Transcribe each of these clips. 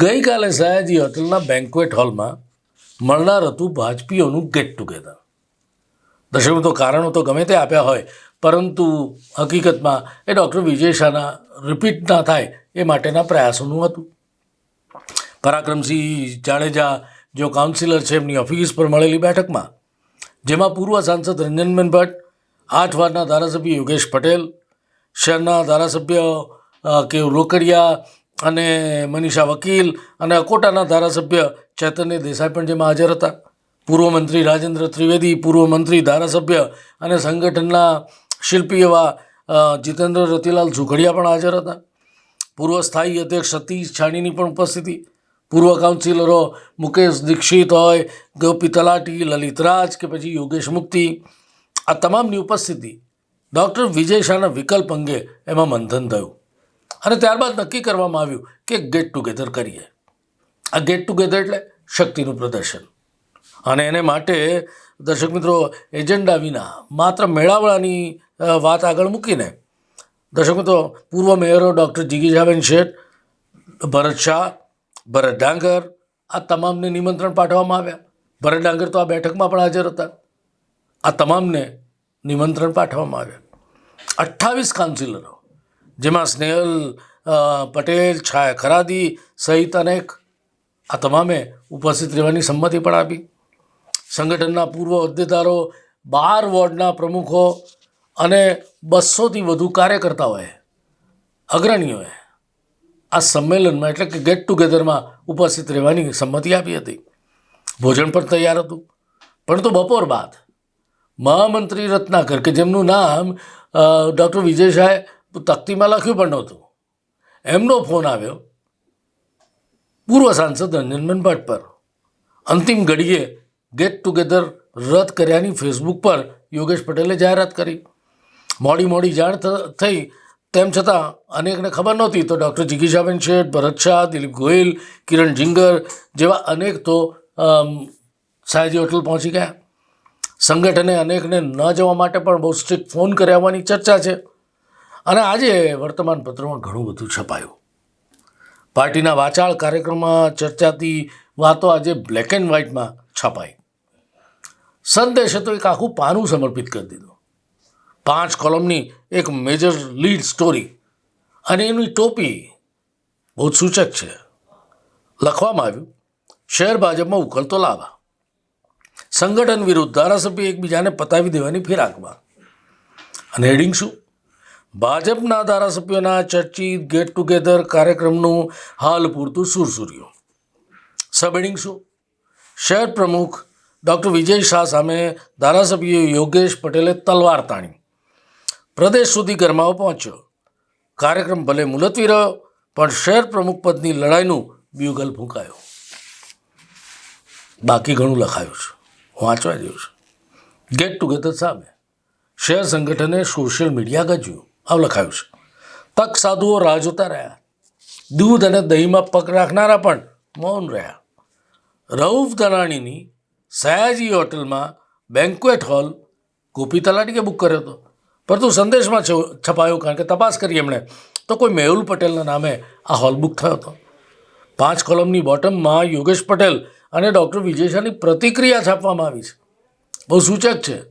ગઈકાલે સયાજી હોટલના બેન્ક્વેટ હોલમાં મળનાર હતું ભાજપીઓનું ગેટ ટુગેધર દર્શકો, તો કારણો તો ગમે તે આપ્યા હોય, પરંતુ હકીકતમાં એ ડૉક્ટર વિજય શાહના રિપીટ ના થાય એ માટેના પ્રયાસોનું હતું. પરાક્રમસિંહ જાડેજા જો કાઉન્સિલર છે એમની ઓફિસ પર મળેલી બેઠકમાં, જેમાં પૂર્વ સાંસદ રંજનબેન ભટ્ટ, આઠ વારના ધારાસભ્ય યોગેશ પટેલ, શહેરના ધારાસભ્ય કે રોકડિયા અને મનીષા વકીલ અને અકોટાના ધારાસભ્ય ચૈતન્ય દેસાઈ પણ જેમાં હાજર હતા. પૂર્વ મંત્રી રાજેન્દ્ર ત્રિવેદી, પૂર્વ મંત્રી ધારાસભ્ય અને સંગઠનના શિલ્પી એવા જીતેન્દ્ર રતિલાલ ઝુઘડિયા પણ હાજર હતા. પૂર્વ સ્થાયી અધ્યક્ષ સતીશ છાણીની પણ ઉપસ્થિતિ. પૂર્વ કાઉન્સિલરો મુકેશ દીક્ષિત હોય, ગોપી તલાટી લલિતરાજ કે પછી યોગેશ મુક્તિ. આ તમામની ઉપસ્થિતિ ડૉક્ટર વિજય શાહના વિકલ્પ અંગે એમાં મંથન થયું. અને ત્યારબાદ નક્કી કરવામાં આવ્યું કે ગેટ ટુગેધર કરીએ. આ ગેટ ટુગેધર એટલે શક્તિનું પ્રદર્શન. અને એને માટે દર્શક મિત્રો, એજન્ડા વિના માત્ર મેળાવડાની વાત આગળ મૂકીને, દર્શક મિત્રો, પૂર્વ મેયરો ડૉક્ટર જીગીજાબેન શેઠ, ભરત શાહ, ભરત ડાંગર, આ તમામને નિમંત્રણ પાઠવવામાં આવ્યા. ભરત ડાંગર તો આ બેઠકમાં પણ હાજર હતા. આ તમામને નિમંત્રણ પાઠવવામાં આવ્યા. અઠ્ઠાવીસ કાઉન્સિલરો જેમાં સ્નેહલ પટેલ, છાયા ખરાદી સહિત અનેક આ તમામે ઉપસ્થિત રહેવાની સંમતિ પણ આપી. સંગઠનના પૂર્વ હોદ્દેદારો બાર વોર્ડના પ્રમુખો અને બસોથી વધુ કાર્યકર્તાઓએ, અગ્રણીઓએ આ સંમેલનમાં એટલે કે ગેટ ટુગેધરમાં ઉપસ્થિત રહેવાની સંમતિ આપી હતી. ભોજન પણ તૈયાર હતું. પણ તો બપોર બાદ મહામંત્રી રત્નાકર, કે જેમનું નામ ડૉક્ટર વિજય શાહે તખ્તીમાં લખ્યું પણ નહોતું. એમનો ફોન આવ્યો. પૂર્વ સાંસદ રંજનબેન ભટ્ટ પર. અંતિમ ઘડીએ ગેટ ટુગેધર રદ કર્યાની ફેસબુક પર યોગેશ પટેલે જાહેરાત કરી. મોડી મોડી જાણ થઈ તેમ છતાં અનેકને ખબર નહોતી તો ડૉક્ટર જિગીશાબેન શેઠ, ભરત શાહ, દિલીપ ગોયલ, કિરણ જિંગર જેવા અનેક તો સાયજી હોટલ પહોંચી ગયા. સંગઠને અનેકને ન જવા માટે પણ બહુ સ્ટ્રિક્ટ ફોન કર્યા હોવાની ચર્ચા છે. અને આજે વર્તમાનપત્રમાં ઘણું બધું છપાયું. પાર્ટીના વાચાળ કાર્યક્રમમાં ચર્ચાતી વાતો આજે બ્લેક એન્ડ વ્હાઇટમાં છપાઈ. સંદેશે તો એક આખું પાનું સમર્પિત કરી દીધું. પાંચ કોલમની એક મેજર લીડ સ્ટોરી અને એની ટોપી બહુ સૂચક છે. લખવામાં આવ્યું શહેર ભાજપમાં ઉકળતો લાવા. સંગઠન વિરુદ્ધ ધારાસભ્ય એકબીજાને પતાવી દેવાની ફિરાકમાં. અને હેડિંગ શું? ભાજપના ધારાસભ્યોના ચર્ચિત ગેટ ટુગેધર કાર્યક્રમનું હાલ પૂરતું સુરસુર્યું. સબહેડિંગ શું? શહેર પ્રમુખ ડૉક્ટર વિજય શાહ સામે ધારાસભ્ય યોગેશ પટેલે તલવાર તાણી. પ્રદેશ સુધી ગરમાવો પહોંચ્યો. કાર્યક્રમ ભલે મુલતવી રહ્યો, પણ શહેર પ્રમુખ પદની લડાઈનું બ્યુગલ ફૂંકાયો બાકી ઘણું લખાયું છે. વાંચવા જેવું છે. ગેટ ટુગેધર સામે. શહેર સંગઠને સોશિયલ મીડિયા ગજ્યું. આવું લખાયું છે. તક સાધુઓ રાહ જોતા રહ્યા. દૂધ અને દહીંમાં પગ રાખનારા પણ મૌન રહ્યા. રઉફ દલાણીની સયાજી હોટલમાં બેન્ક્વેટ હોલ ગોપી તલાટીકે બુક કર્યો હતો? પરંતુ સંદેશમાં છપાયું કારણ કે તપાસ કરી એમણે. તો કોઈ મેહુલ પટેલના નામે આ હોલ બુક થયો હતો. પાંચ કોલમની બોટમમાં યોગેશ પટેલ અને ડૉક્ટર વિજય શાહની પ્રતિક્રિયા છાપવામાં આવી છે. બહુ સૂચક છે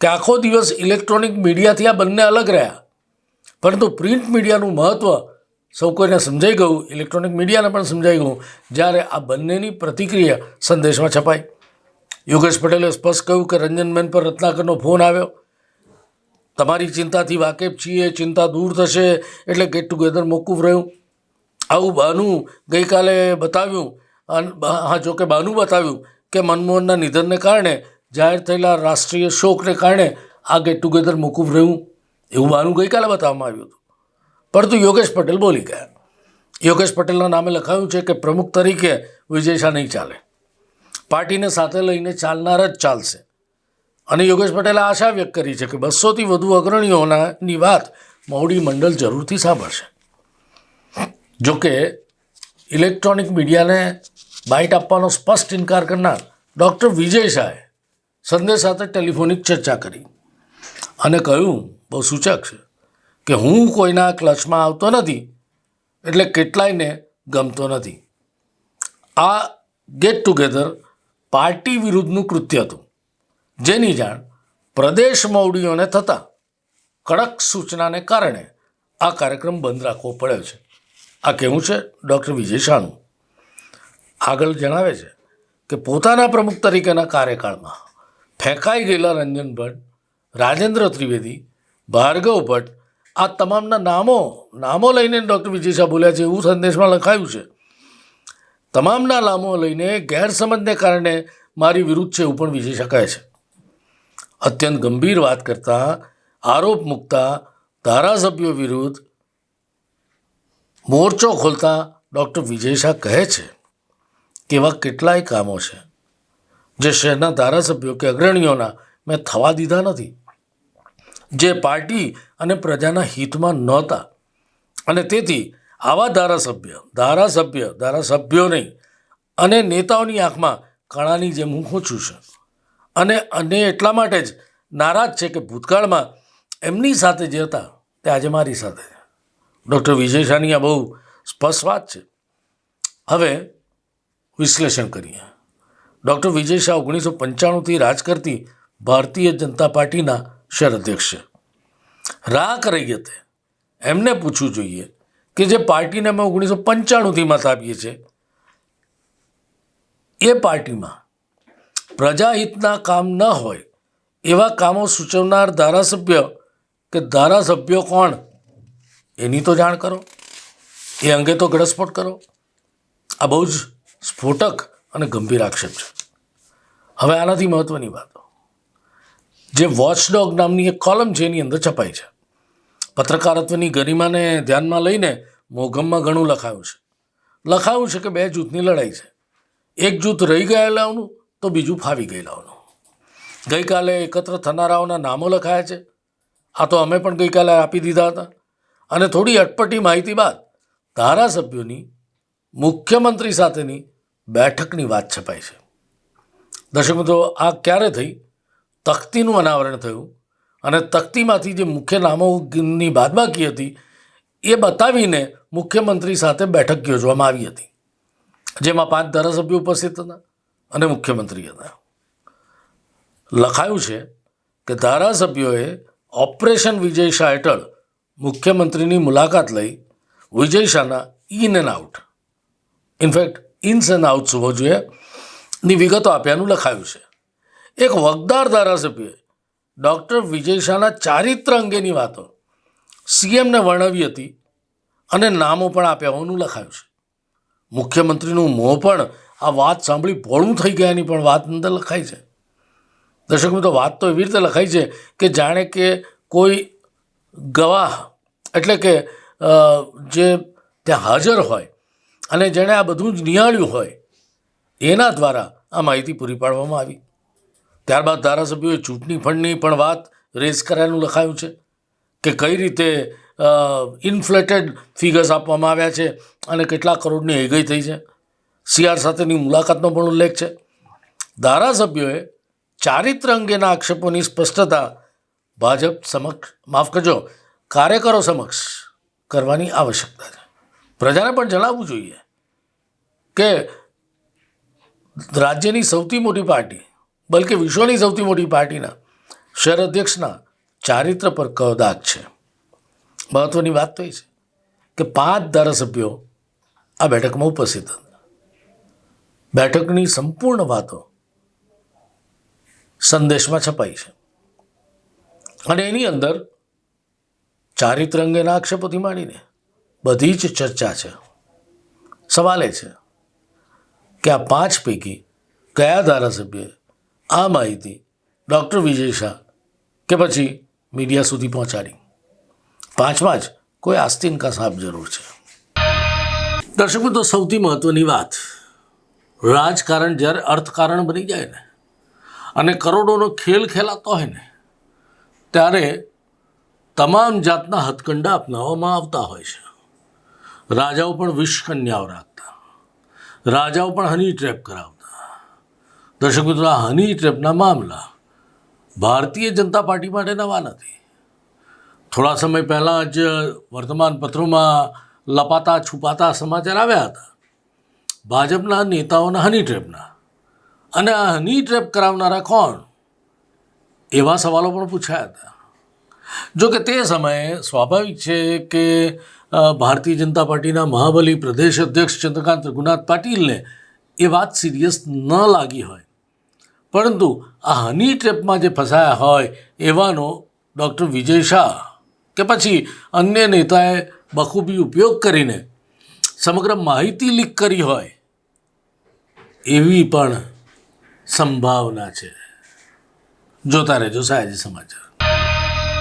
કે આખો દિવસ ઇલેક્ટ્રોનિક મીડિયાથી આ બંને અલગ રહ્યા. પરંતુ પ્રિન્ટ મીડિયાનું મહત્ત્વ સૌ કોઈને સમજાઈ ગયું, ઇલેક્ટ્રોનિક મીડિયાને પણ સમજાઈ ગયું, જ્યારે આ બંનેની પ્રતિક્રિયા સંદેશમાં છપાઈ. યોગેશ પટેલે સ્પષ્ટ કહ્યું કે રંજનબેન પર રત્નાકરનો ફોન આવ્યો. તમારી ચિંતાથી વાકેફ છીએ, ચિંતા દૂર થશે, એટલે ગેટ ટુગેધર મોકૂફ રહ્યું. આવું બાનું ગઈકાલે બતાવ્યું હા જોકે બાનું બતાવ્યું કે મનમોહનના નિધનને કારણે જાહેર થયેલા રાષ્ટ્રીય શોકને કારણે આ ગેટ ટુગેધર મોકૂફ રહ્યું. એવું બાનું ગઈકાલે બતાવવામાં આવ્યું હતું. પરંતુ યોગેશ પટેલ બોલી ગયા. યોગેશ પટેલના નામે લખાયું છે કે પ્રમુખ તરીકે વિજય શાહ નહીં ચાલે. પાર્ટીને સાથે લઈને ચાલનાર જ ચાલશે. અને યોગેશ પટેલે આશા વ્યક્ત કરી છે કે બસોથી વધુ અગ્રણીઓનાની વાત મહુડી મંડળ જરૂરથી સાંભળશે. જોકે ઇલેક્ટ્રોનિક મીડિયાને બાઇટ આપવાનો સ્પષ્ટ ઇનકાર કરનાર ડૉક્ટર વિજય શાહે સંદેશ સાથે ટેલિફોનિક ચર્ચા કરી અને કહ્યું બહુ સૂચક છે કે હું કોઈના ક્લચમાં આવતો નથી, એટલે કેટલાયને ગમતો નથી. આ ગેટ ટુગેધર પાર્ટી વિરુદ્ધનું કૃત્ય હતું, જેની જાણ પ્રદેશ મૌડીઓને થતાં કડક સૂચનાને કારણે આ કાર્યક્રમ બંધ રાખવો પડ્યો છે. આ કેવું છે? ડૉક્ટર વિજય શાહનું આગળ જણાવે છે કે પોતાના પ્રમુખ તરીકેના કાર્યકાળમાં ફેંકાઈ ગયેલા રંજન ભટ્ટ, રાજેન્દ્ર ત્રિવેદી ભાર્ગવ ભટ્ટ, આ તમામના નામો નામો લઈને ડૉક્ટર વિજય શાહ બોલ્યા છે એવું સંદેશમાં લખાયું છે. તમામના નામો લઈને ગેરસમજને કારણે મારી વિરુદ્ધ છે એવું પણ વિજય શકાય છે. અત્યંત ગંભીર વાત કરતા, આરોપ મૂકતા, ધારાસભ્યો વિરુદ્ધ મોરચો ખોલતા ડૉક્ટર વિજય શાહ કહે છે કે એવા કેટલાય કામો છે જે શહેરના ધારાસભ્યો કે અગ્રણીઓના મેં થવા દીધા નથી. જે પાર્ટી અને પ્રજાના હિતમાં નહોતા. અને તેથી આવા ધારાસભ્ય ધારાસભ્ય, ધારાસભ્યો નહીં, અને નેતાઓની આંખમાં કણાની જેમ હું ખૂંચું છું. અને અને એટલા માટે જ નારાજ છે કે ભૂતકાળમાં એમની સાથે જે હતા તે આજે મારી સાથે ડૉક્ટર વિજય શાહની આ બહુ સ્પષ્ટ વાત છે. હવે વિશ્લેષણ કરીએ. ડૉક્ટર વિજય શાહ ઓગણીસો પંચાણુંથી રાજ કરતી ભારતીય જનતા પાર્ટીના શહેર અધ્યક્ષ રાહ કરી હતી એમને પૂછવું જોઈએ કે જે પાર્ટીને અમે ઓગણીસો પંચાણુંથી મત આપીએ છીએ, એ પાર્ટીમાં પ્રજાહિતના કામ ન હોય એવા કામો સૂચવનાર ધારાસભ્ય કે ધારાસભ્યો કોણ, એની તો જાણ કરો. એ અંગે તો ઘડસ્ફોટ કરો. આ બહુ જ સ્ફોટક અને ગંભીર આક્ષેપ છે. હવે આનાથી મહત્ત્વની વાતો. જે વોચડોગ નામની એક કોલમ છે, એની અંદર છપાઈ છે. પત્રકારત્વની ગરિમાને ધ્યાનમાં લઈને મોગમમાં ઘણું લખાયું છે. લખાયું છે કે બે જૂથની લડાઈ છે. એક જૂથ રહી ગયેલાઓનું તો બીજું ફાવી ગયેલાઓનું ગઈકાલે એકત્ર થનારાઓના નામો લખાયા છે. આ તો અમે પણ ગઈકાલે આપી દીધા હતા. અને થોડી અટપટી માહિતી બાદ ધારાસભ્યોની મુખ્યમંત્રી સાથેની બેઠકની વાત છપાઈ છે. દર્શક મિત્રો, આ ક્યારે થઈ? તખ્તીનું અનાવરણ થયું અને તખ્તીમાંથી જે મુખ્ય નામોની બાદબાકી હતી, એ બતાવીને મુખ્યમંત્રી સાથે બેઠક યોજવામાં આવી હતી, જેમાં પાંચ ધારાસભ્યો ઉપસ્થિત હતા અને મુખ્યમંત્રી હતા. લખાયું છે કે ધારાસભ્યોએ ઓપરેશન વિજય શાહ હેઠળ મુખ્યમંત્રીની મુલાકાત લઈ વિજય શાહના in and out, in fact ins and outs હોવો જોઈએ ની વિગતો આપ્યાનું લખાયું છે. એક વગદાર ધારાસભ્યએ ડૉક્ટર વિજય શાહના ચારિત્ર અંગેની વાતો સીએમને વર્ણવી હતી અને નામો પણ આપ્યા હોવાનું લખાયું છે. મુખ્યમંત્રીનું મોં પણ આ વાત સાંભળી ભોળું થઈ ગયાની પણ વાત અંદર લખાઈ છે. દર્શક મિત્રો વાત તો એવી રીતે લખાઈ છે કે જાણે કે કોઈ ગવાહ એટલે કે જે ત્યાં હાજર હોય અને જેણે આ બધું જ નિહાળ્યું હોય, એના દ્વારા આ માહિતી પૂરી પાડવામાં આવી. ત્યારબાદ ધારાસભ્યોએ ચૂંટણી ફંડની પણ વાત રેઝ કરાયેલું લખાયું છે કે કઈ રીતે ઇન્ફ્લેટેડ ફિગર્સ આપવામાં આવ્યા છે અને કેટલા કરોડની હેગઈ થઈ છે. સીઆર સાથેની મુલાકાતનો પણ ઉલ્લેખ છે. ધારાસભ્યોએ ચારિત્ર અંગેના આક્ષેપોની સ્પષ્ટતા ભાજપ સમક્ષ, માફ કરજો, કાર્યકરો સમક્ષ કરવાની આવશ્યકતા છે. પ્રજાને પણ જણાવવું જોઈએ કે રાજ્યની સૌથી મોટી પાર્ટી બલકે વિશ્વની સૌથી મોટી પાર્ટીના શહેર અધ્યક્ષના ચારિત્ર પર કદાચ છે. મહત્વની વાત તો એ છે કે પાંચ ધારાસભ્યો આ બેઠકમાં ઉપસ્થિત હતા. બેઠકની સંપૂર્ણ વાતો સંદેશમાં છપાઈ છે. અને એની અંદર ચારિત્ર અંગેના આક્ષેપોથી માંડીને બધી જ ચર્ચા છે. સવાલ એ છે કે આ પાંચ પૈકી કયા ધારાસભ્યએ આ માહિતી ડૉક્ટર વિજય શાહ કે પછી મીડિયા સુધી પહોંચાડી. પાંચમાં જ કોઈ આસ્તીન કા સાહેબ જરૂર છે. દર્શક મિત્રો, સૌથી મહત્ત્વની વાત, રાજકારણ જ્યારે અર્થકારણ બની જાય ને, અને કરોડોનો ખેલ ખેલાતો હોય ને, ત્યારે તમામ જાતના હથકંડા અપનાવવામાં આવતા હોય છે. રાજાઓ પણ વિષ કન્યાઓ રાખતા. રાજાઓ પણ હની ટ્રેપ કરાવતા. દર્શક હની ટ્રેપના મામલા. ભારતીય જનતા પાર્ટી માટે નવા નથી. થોડા સમય પહેલાં જ વર્તમાન પત્રોમાં લપાતા છુપાતા સમાચાર આવ્યા હતા. ભાજપના નેતાઓના હની ટ્રેપના. અને આ હની ટ્રેપ કરાવનારા કોણ? એવા સવાલો પણ પૂછાયા હતા. જો કે તે સમયે સ્વાભાવિક છે કે ભારતીય જનતા પાર્ટીના મહાબલી પ્રદેશ અધ્યક્ષ ચંદ્રકાંત રઘુનાથ પાટીલને એ વાત સિરિયસ ન લાગી હોય. પરંતુ આ હની ટ્રેપમાં જે ફસાયા હોય એવાનો ડૉક્ટર વિજય શાહ કે પછી અન્ય નેતાએ બખૂબી ઉપયોગ કરીને સમગ્ર માહિતી લીક કરી હોય એવી પણ સંભાવના છે. જોતા રહેજો સાયજી સમાચાર.